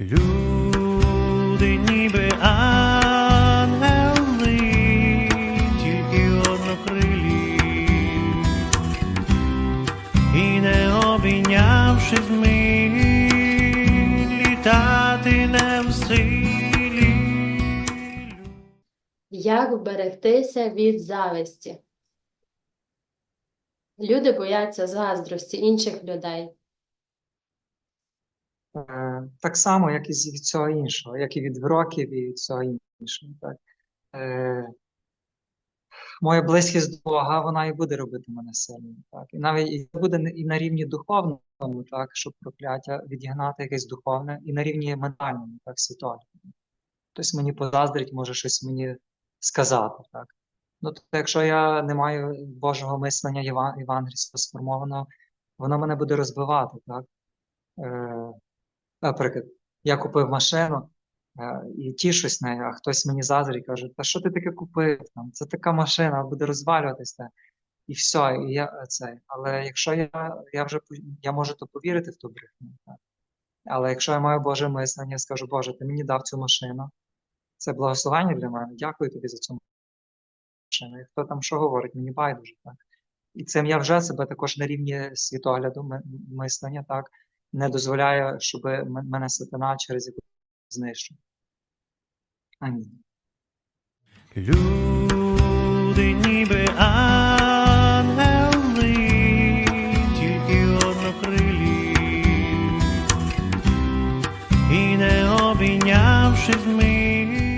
Люди ніби ангели, тільки однокрилі, і не обійнявшись ми, не в силі. Як вберегтися від зависті? Люди бояться заздрості інших людей. Е, Так само, як і від всього іншого, як і від вроків, і від всього іншого. Так. Е, Моя близькість до Бога, вона і буде робити мене сильним. Так. І навіть і буде і на рівні духовному, так, щоб прокляття відігнати якесь духовне, і на рівні ментальному, так, світові. Хтось мені позаздрить, може щось мені сказати. Так. Ну, то якщо я не маю Божого мислення єван- євангельського сформованого, воно мене буде розбивати. Так. Е, Наприклад, я купив машину е, і тішусь нею, а хтось мені заздрить каже, та що ти таке купив? Там, це така машина, буде розвалюватися. І все, і я е, це. Але якщо я, я вже я можу то повірити в ту брехню. Але якщо я маю Боже мислення, скажу, Боже, ти мені дав цю машину, це благословення для мене. Дякую тобі за цю машину. І хто там що говорить, мені байдуже. Так? І цим я вже себе також на рівні світогляду, мислення, так, не дозволяє, щоб мене сатана через яку знищив. Амінь. Люди ніби ангели, тільки однокрилі, і не обійнявшись ми.